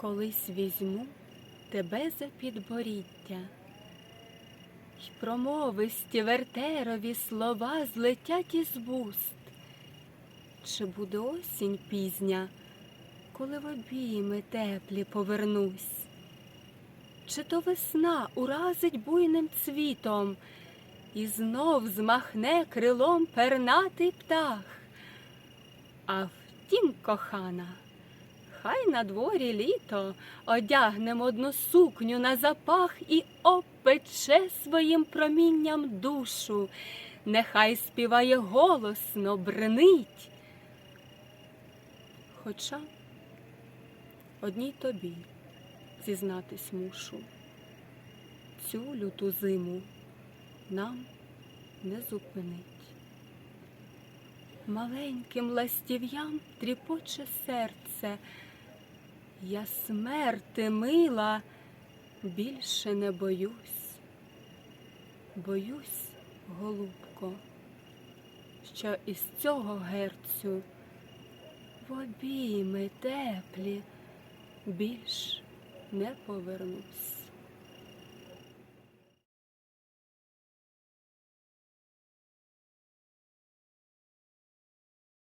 колись візьму тебе за підборіддя, й промовисті вертерові слова злетять із вуст. Чи буде осінь пізня, коли в обійми теплі повернусь? Чи то весна уразить буйним цвітом, і знов змахне крилом пернатий птах? А втім, кохана, хай на дворі літо одягнем одну сукню на запах і опече своїм промінням душу, нехай співає голосно, бренить. Хоча одній тобі зізнатись мушу, цю люту зиму нам не зупинить. Маленьким ластів'ям тріпоче серце, я смерти мила більше не боюсь, боюсь, голубко, що із цього герцю в обійми теплі більш не повернусь.